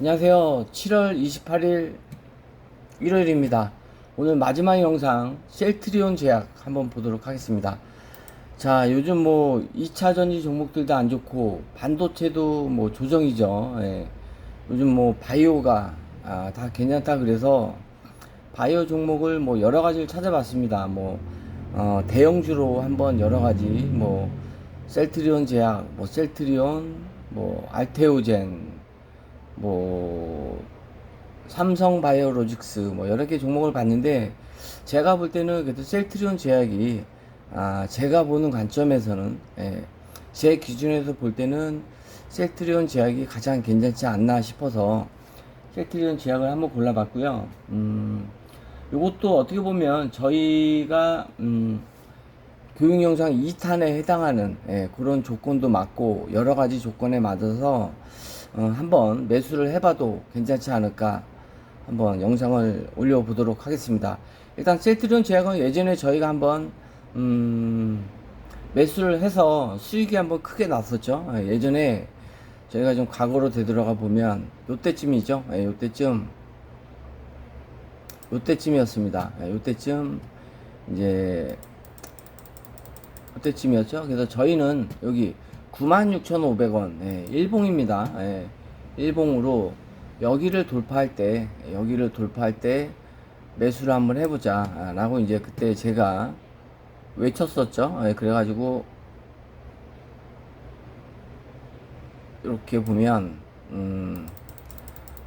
안녕하세요. 7월 28일 일요일입니다. 오늘 마지막 영상 셀트리온 제약 한번 보도록 하겠습니다. 자, 요즘 뭐 2차 전지 종목들도 안 좋고 반도체도 뭐 조정이죠. 예. 요즘 뭐 바이오가 아, 다 괜찮다 그래서 바이오 종목을 뭐 여러 가지를 찾아봤습니다. 뭐 어, 대형주로 한번 여러 가지 뭐 셀트리온 제약, 뭐 셀트리온, 뭐 알테오젠, 뭐 삼성 바이오로직스 뭐 여러 개 종목을 봤는데 제가 볼 때는 그래도 셀트리온 제약이 아 제가 보는 관점에서는 예, 제 기준에서 볼 때는 셀트리온 제약이 가장 괜찮지 않나 싶어서 셀트리온 제약을 한번 골라봤고요. 음, 요것도 어떻게 보면 저희가 음, 교육 영상 2탄에 해당하는 예, 그런 조건도 맞고 여러 가지 조건에 맞아서 어, 한번 매수를 해봐도 괜찮지 않을까 한번 영상을 올려보도록 하겠습니다. 일단 셀트리온 제약은 예전에 저희가 한번 음, 매수를 해서 수익이 한번 크게 났었죠. 예, 예전에 저희가 좀 과거로 되돌아가 보면 요때쯤이죠. 예, 요때쯤 요때쯤이었습니다. 예, 요때쯤 이제 그때쯤이었죠. 그래서 저희는 여기 96,500원 예, 일봉입니다. 예, 일봉으로 여기를 돌파할 때 여기를 돌파할 때 매수를 한번 해보자 아, 라고 이제 그때 제가 외쳤었죠. 예, 그래가지고 이렇게 보면 음,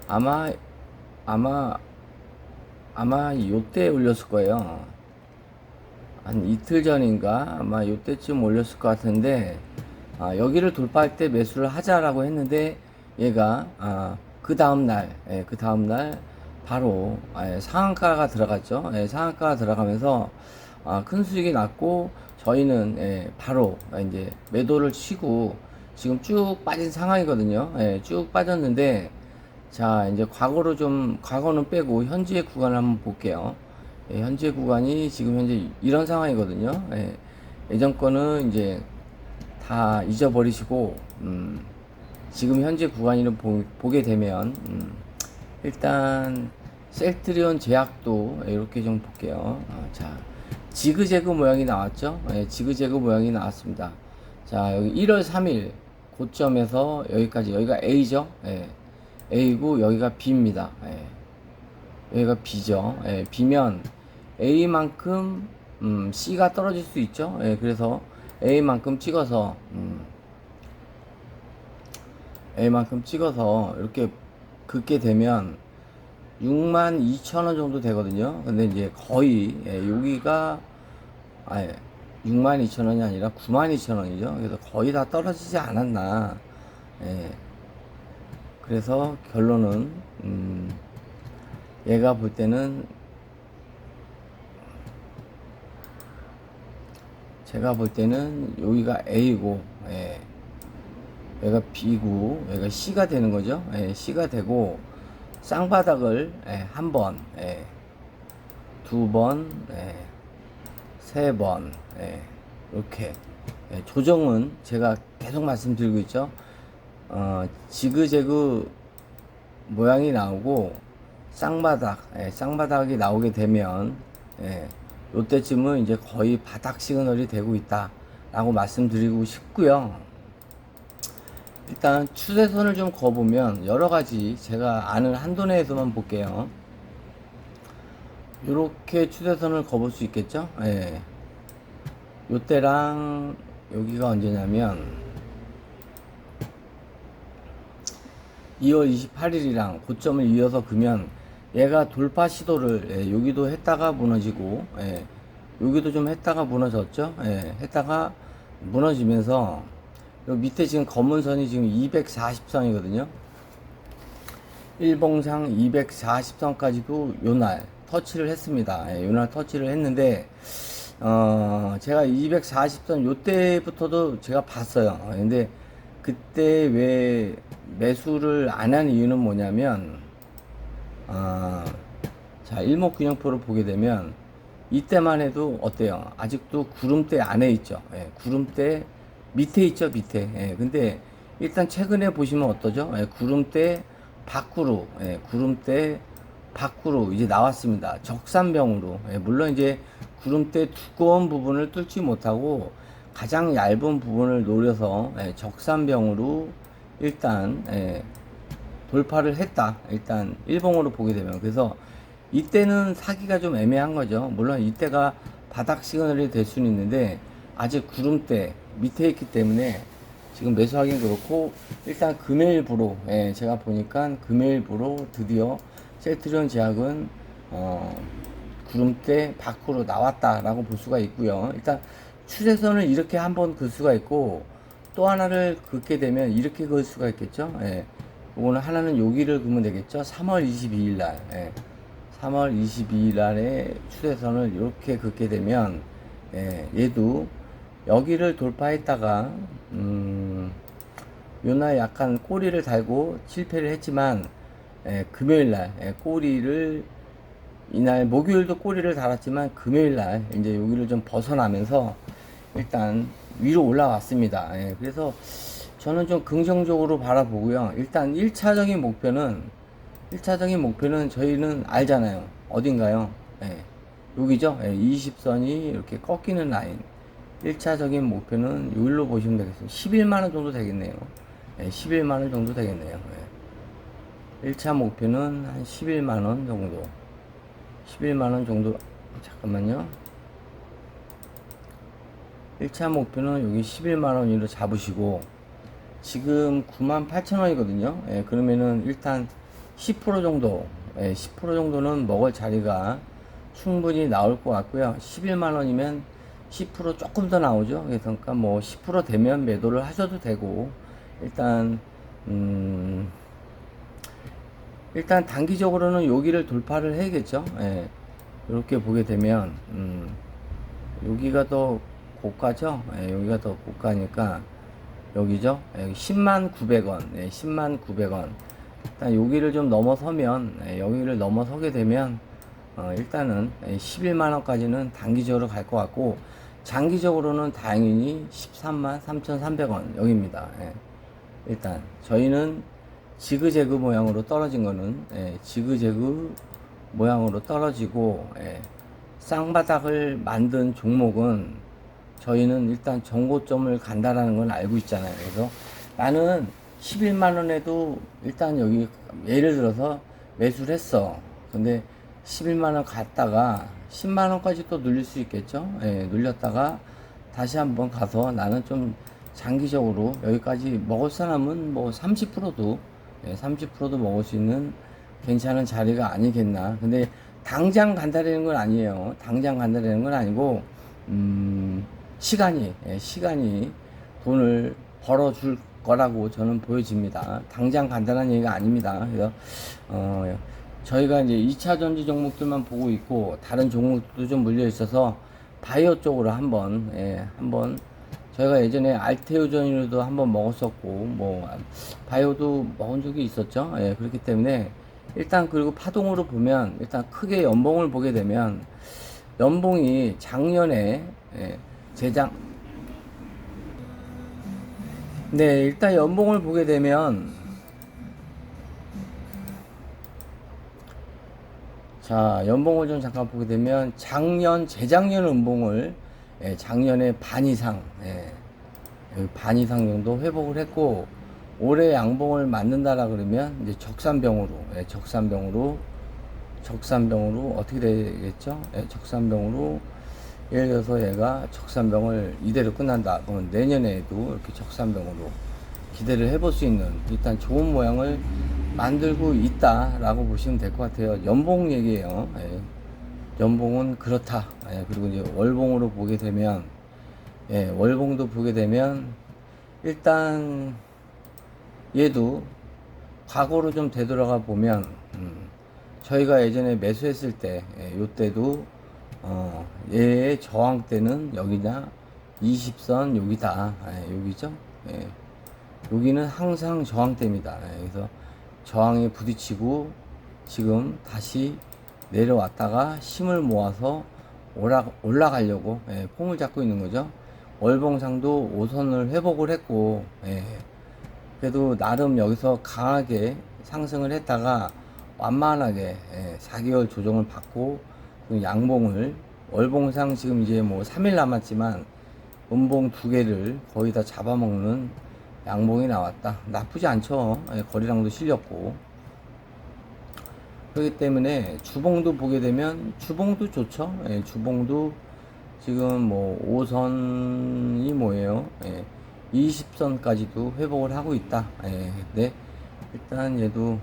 아마 아마 아마 요때 올렸을 거예요. 한 이틀 전인가 아마 요때쯤 올렸을 것 같은데 아, 여기를 돌파할 때 매수를 하자라고 했는데 얘가 아, 그 다음 날, 예, 그 다음 날 바로 예, 상한가가 들어갔죠. 예, 상한가가 들어가면서 아, 큰 수익이 났고 저희는 예, 바로 이제 매도를 치고 지금 쭉 빠진 상황이거든요. 예, 쭉 빠졌는데 자 이제 과거로 좀 과거는 빼고 현재 구간을 한번 볼게요. 예, 현재 구간이 지금 현재 이런 상황이거든요. 예, 예전 거는 이제 다 잊어버리시고 음, 지금 현재 구간을 보, 보게 되면 음, 일단 셀트리온 제약도 이렇게 좀 볼게요. 어, 자 지그재그 모양이 나왔죠? 예, 지그재그 모양이 나왔습니다. 자 여기 1월 3일 고점에서 여기까지 여기가 A죠? 예, A고 여기가 B입니다. 예. 여기가 B죠. 예, B면 A만큼 음, C가 떨어질 수 있죠. 예, 그래서 A만큼 찍어서 음, A만큼 찍어서 이렇게 긋게 되면 6만 2천 원 정도 되거든요. 근데 이제 거의 예, 여기가 아예 6만 2천 원이 아니라 9만 2천 원이죠. 그래서 거의 다 떨어지지 않았나. 예. 그래서 결론은 음, 얘가 볼 때는 제가 볼 때는 여기가 A고 예. 여기가 B고 여기가 C가 되는 거죠. 예, C가 되고 쌍바닥을 예, 한 번, 예, 두 번, 예, 세 번, 예, 이렇게 예, 조정은 제가 계속 말씀드리고 있죠. 어, 지그재그 모양이 나오고 쌍바닥, 예, 쌍바닥이 나오게 되면 예, 요때쯤은 이제 거의 바닥 시그널이 되고 있다라고 말씀드리고 싶고요. 일단 추세선을 좀 그어보면 여러 가지 제가 아는 한도 내에서만 볼게요. 이렇게 추세선을 그어볼 수 있겠죠? 예. 요때랑 여기가 언제냐면 2월 28일이랑 고점을 이어서 그면 얘가 돌파 시도를 예, 여기도 했다가 무너지고 예, 여기도 좀 했다가 무너졌죠? 예, 했다가 무너지면서 요 밑에 지금 검은 선이 지금 240선이거든요. 일봉상 240선까지도 요날 터치를 했습니다. 예, 요날 터치를 했는데 어 제가 240선 요때부터도 제가 봤어요. 근데 그때 왜 매수를 안 한 이유는 뭐냐면 아, 자, 일목균형표를 보게 되면 이때만 해도 어때요? 아직도 구름대 안에 있죠. 예, 구름대 밑에 있죠, 밑에. 예, 근데 일단 최근에 보시면 어떠죠? 예, 구름대 밖으로 예, 구름대 밖으로 이제 나왔습니다. 적산병으로 예, 물론 이제 구름대 두꺼운 부분을 뚫지 못하고 가장 얇은 부분을 노려서 예, 적산병으로 일단 예, 돌파를 했다. 일단 일봉으로 보게 되면 그래서 이때는 사기가 좀 애매한 거죠. 물론 이때가 바닥 시그널이 될 수는 있는데 아직 구름대 밑에 있기 때문에 지금 매수하기는 그렇고 일단 금일부로 예, 제가 보니까 금일부로 드디어 셀트리온 제약은 어, 구름대 밖으로 나왔다라고 볼 수가 있고요. 일단 추세선을 이렇게 한번 긋을 수가 있고 또 하나를 긋게 되면 이렇게 그을 수가 있겠죠. 예. 이거는 하나는 여기를 그으면 되겠죠. 3월 22일 날. 예. 3월 22일 날에 추세선을 이렇게 긋게 되면 예, 얘도 여기를 돌파했다가 음, 요날 약간 꼬리를 달고 실패를 했지만 예, 금요일 날 예, 꼬리를 이날 목요일도 꼬리를 달았지만 금요일 날 이제 여기를 좀 벗어나면서 일단 위로 올라왔습니다. 예, 그래서 저는 좀 긍정적으로 바라보고요. 일단 1차적인 목표는 1차적인 목표는 저희는 알잖아요. 어딘가요? 예, 여기죠. 예, 20선이 이렇게 꺾이는 라인. 1차적인 목표는 여기로 보시면 되겠습니다. 11만원 정도 되겠네요. 예, 11만원 정도 되겠네요. 예. 1차 목표는 한 11만원 정도. 11만원 정도. 잠깐만요. 1차 목표는 여기 11만원으로 잡으시고, 지금 9만 8천원이거든요. 예, 그러면은 일단 10% 정도, 예, 10% 정도는 먹을 자리가 충분히 나올 것 같고요. 11만 원이면 10% 조금 더 나오죠. 그러니까 뭐 10% 되면 매도를 하셔도 되고 일단 음 일단 단기적으로는 여기를 돌파를 해야겠죠. 예. 이렇게 보게 되면 음 여기가 더 고가죠. 예, 여기가 더 고가니까 여기죠. 예, 여기 10만 900원. 예, 10만 900원. 일단 여기를 좀 넘어서면 예, 여기를 넘어서게 되면 어, 일단은 11만 원까지는 단기적으로 갈 것 같고 장기적으로는 당연히 13만 3,300원 여기입니다. 예. 일단 저희는 지그재그 모양으로 떨어진 거는 예, 지그재그 모양으로 떨어지고 예, 쌍바닥을 만든 종목은 저희는 일단 정고점을 간다라는 건 알고 있잖아요. 그래서 나는 11만 원에도 일단 여기 예를 들어서 매수를 했어. 근데 11만 원 갔다가 10만 원까지 또 눌릴 수 있겠죠. 예, 눌렸다가 다시 한번 가서 나는 좀 장기적으로 여기까지 먹을 사람은 뭐 30%도 예, 30%도 먹을 수 있는 괜찮은 자리가 아니겠나. 근데 당장 간다라는 건 아니에요. 당장 간다라는 건 아니고 음, 시간이 예, 시간이 돈을 벌어줄 거라고 저는 보여집니다. 당장 간다는 얘기가 아닙니다. 그래서 어, 저희가 이제 2차 전지 종목들만 보고 있고 다른 종목들도 좀 물려 있어서 바이오 쪽으로 한번 예, 한번 저희가 예전에 알테오전으로도 한번 먹었었고 뭐 바이오도 먹은 적이 있었죠. 예, 그렇기 때문에 일단 그리고 파동으로 보면 일단 크게 연봉을 보게 되면 연봉이 작년에 예, 재작 네 일단 연봉을 보게 되면 자, 연봉을 좀 잠깐 보게 되면 작년, 재작년 연봉을 예, 작년에 반 이상, 예, 반 이상 정도 회복을 했고 올해 양봉을 맞는다라 그러면 이제 적산병으로, 예, 적산병으로, 적산병으로 어떻게 되겠죠? 예, 적산병으로 예를 들어서 얘가 적산병을 이대로 끝난다. 그러면 내년에도 이렇게 적산병으로 기대를 해볼 수 있는 일단 좋은 모양을 만들고 있다라고 보시면 될 것 같아요. 연봉 얘기예요. 예. 연봉은 그렇다. 예. 그리고 이제 월봉으로 보게 되면 예. 월봉도 보게 되면 일단 얘도 과거로 좀 되돌아가 보면 음, 저희가 예전에 매수했을 때 예, 요때도 어, 얘의 저항 때는 여기냐 20선 여기다 예, 여기죠. 예. 여기는 항상 저항대입니다. 예, 그래서 저항에 부딪히고 지금 다시 내려왔다가 힘을 모아서 올라, 올라가려고 예, 폼을 잡고 있는 거죠. 월봉상도 5선을 회복을 했고 예, 그래도 나름 여기서 강하게 상승을 했다가 완만하게 예, 4개월 조정을 받고 그 양봉을 월봉상 지금 이제 뭐 3일 남았지만 음봉 두 개를 거의 다 잡아먹는 양봉이 나왔다. 나쁘지 않죠. 예, 거리랑도 실렸고. 그렇기 때문에 주봉도 보게 되면 주봉도 좋죠. 예, 주봉도 지금 뭐 5선이 뭐예요? 예, 20선까지도 회복을 하고 있다. 예, 근데 일단 얘도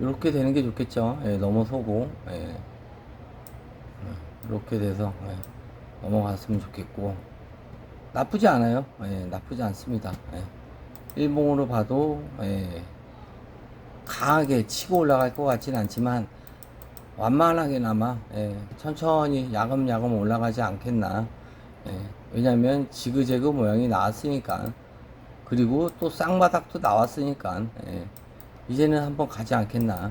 이렇게 되는 게 좋겠죠. 예, 넘어서고 예, 이렇게 돼서 예, 넘어갔으면 좋겠고 나쁘지 않아요. 예, 나쁘지 않습니다. 예. 일봉으로 봐도 예, 강하게 치고 올라갈 것 같지는 않지만 완만하게나마 예, 천천히 야금야금 올라가지 않겠나. 예, 왜냐면 지그재그 모양이 나왔으니까 그리고 또 쌍바닥도 나왔으니까 예, 이제는 한번 가지 않겠나.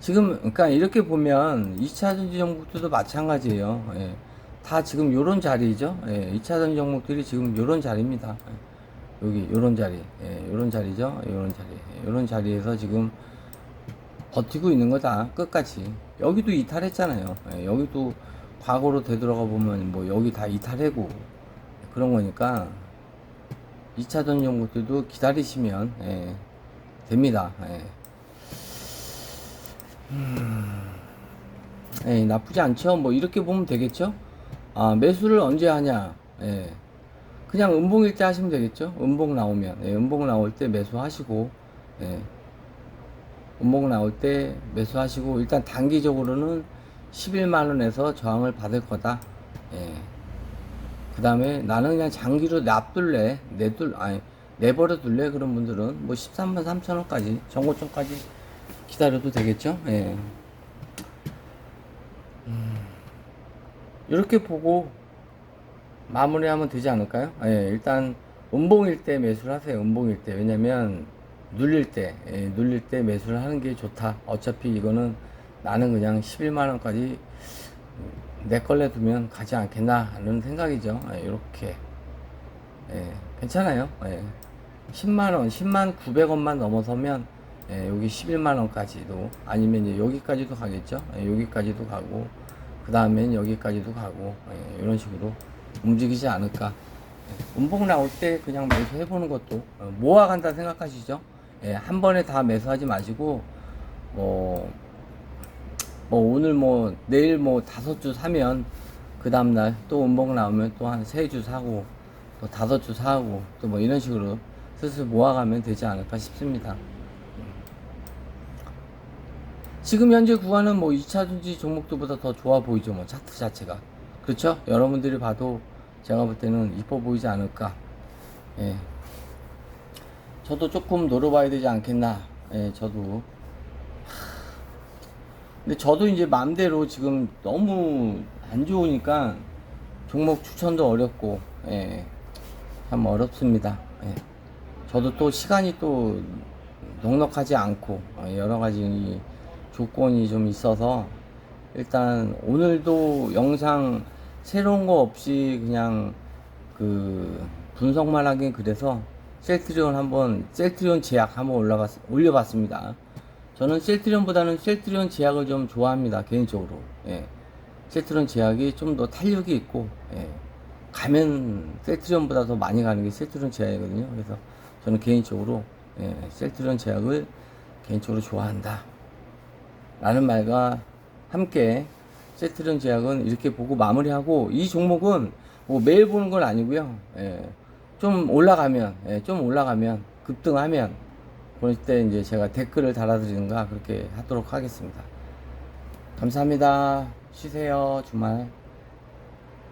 지금 그러니까 이렇게 보면 2차 전지 종목들도 마찬가지예요. 예, 다 지금 요런 자리죠. 예, 2차 전지 종목들이 지금 요런 자리입니다. 예, 여기 요런 자리, 예, 요런 자리죠. 요런 자리, 예, 요런 자리에서 지금 버티고 있는 거다 끝까지. 여기도 이탈했잖아요. 예, 여기도 과거로 되돌아가 보면 뭐 여기 다 이탈해고 그런 거니까 2차 전지 종목들도 기다리시면 예, 됩니다. 예. 예, 나쁘지 않죠. 뭐 이렇게 보면 되겠죠. 아, 매수를 언제 하냐? 예. 그냥 음봉일 때 하시면 되겠죠. 음봉 나오면 예, 음봉 나올 때 매수하시고 예. 음봉 나올 때 매수하시고 일단 단기적으로는 11만 원에서 저항을 받을 거다. 예. 그 다음에 나는 그냥 장기로 납둘래, 내둘, 아니, 내버려 둘래 그런 분들은 뭐 13만 3천 원까지, 정고점까지 기다려도 되겠죠? 예. 음, 이렇게 보고 마무리하면 되지 않을까요? 예, 일단 음봉일 때 매수를 하세요. 음봉일 때. 왜냐면 눌릴 때, 예, 눌릴 때 매수를 하는 게 좋다. 어차피 이거는 나는 그냥 11만 원까지 내 걸레 두면 가지 않겠나 하는 생각이죠. 예, 이렇게. 예, 괜찮아요. 예. 10만원, 10만 900원만 넘어서면 예, 여기 11만원까지도 아니면 여기까지도 가겠죠. 예, 여기까지도 가고 그 다음엔 여기까지도 가고 예, 이런 식으로 움직이지 않을까. 예, 음봉 나올 때 그냥 매수해보는 것도 어, 모아간다 생각하시죠. 예, 한 번에 다 매수하지 마시고 뭐, 뭐 오늘 뭐 내일 뭐 다섯 주 사면 그 다음날 또 음봉 나오면 또 한 세 주 사고 또 다섯 주 사고 또 뭐 이런 식으로 슬슬 모아가면 되지 않을까 싶습니다. 지금 현재 구간은 뭐 2차 전지 종목들보다 더 좋아 보이죠. 뭐 차트 자체가. 그렇죠? 여러분들이 봐도 제가 볼 때는 이뻐 보이지 않을까. 예. 저도 조금 노려봐야 되지 않겠나. 예, 저도. 근데 저도 이제 마음대로 지금 너무 안 좋으니까 종목 추천도 어렵고, 예. 참 어렵습니다. 예. 저도 또 시간이 또 넉넉하지 않고, 어, 여러 가지 이 조건이 좀 있어서 일단 오늘도 영상 새로운 거 없이 그냥 그 분석만 하긴 그래서 셀트리온 한번 셀트리온 제약 한번 올라갔 올려봤습니다. 저는 셀트리온보다는 셀트리온 제약을 좀 좋아합니다 개인적으로. 예. 셀트리온 제약이 좀 더 탄력이 있고 예. 가면 셀트리온보다 더 많이 가는 게 셀트리온 제약이거든요. 그래서 저는 개인적으로 예. 셀트리온 제약을 개인적으로 좋아한다. 라는 말과 함께 세트론 제약은 이렇게 보고 마무리하고 이 종목은 뭐 매일 보는 건 아니고요. 예, 좀 올라가면 예, 좀 올라가면 급등하면 그럴 때 이제 제가 댓글을 달아드리는가 그렇게 하도록 하겠습니다. 감사합니다. 쉬세요 주말.